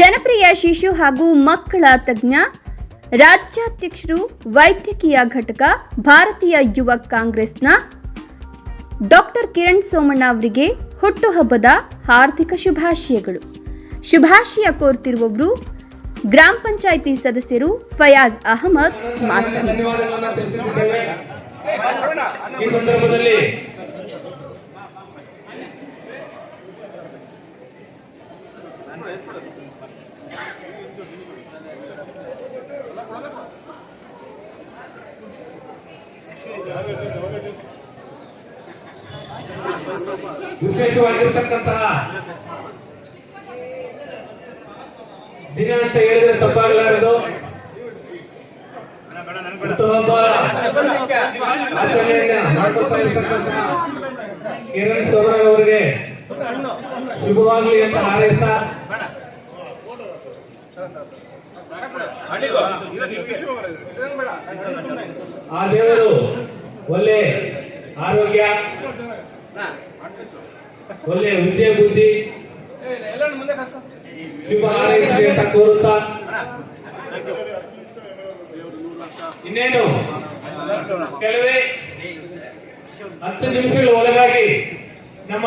ಜನಪ್ರಿಯ ಶಿಶು ಹಾಗೂ ಮಕ್ಕಳ ತಜ್ಞ, ರಾಜ್ಯಾಧ್ಯಕ್ಷರು, ವೈದ್ಯಕೀಯ ಘಟಕ, ಭಾರತೀಯ ಯುವ ಕಾಂಗ್ರೆಸ್ನ ಡಾಕ್ಟರ್ ಕಿರಣ್ ಸೋಮಣ್ಣ ಅವರಿಗೆ ಹುಟ್ಟುಹಬ್ಬದ ಹಾರ್ದಿಕ ಶುಭಾಶಯಗಳು. ಶುಭಾಶಯ ಕೋರ್ತಿರುವವರು ಗ್ರಾಮ ಪಂಚಾಯಿತಿ ಸದಸ್ಯರು ಫಯಾಜ್ ಅಹಮದ್ ಮಾಸ್ತಿ. ವಿಶೇಷವಾಗಿರ್ತಕ್ಕಂತಹ ದಿನ ಅಂತ ಹೇಳಿದ್ರೆ ತಪ್ಪಾಗಲಾರದು ಕಿರಣ್ ಸೋಮಣ್ಣ ಅವರಿಗೆ ಶುಭವಾಗಲಿ ಅಂತ ಹಾರೈಸ್ತಾ. ಆ ದೇವರು ಒಳ್ಳೆ ಆರೋಗ್ಯ, ಒಳ್ಳೆ ವಿದ್ಯೆ ಬುದ್ಧಿ, ಶುಭ ಹಾರೈಸಲಿ ಅಂತ ಕೋರುತ್ತಾ. ಇನ್ನೇನು? ಕೆಲವೇ ಹತ್ತು ನಿಮಿಷಗಳ ಒಳಗಾಗಿ ನಮ್ಮ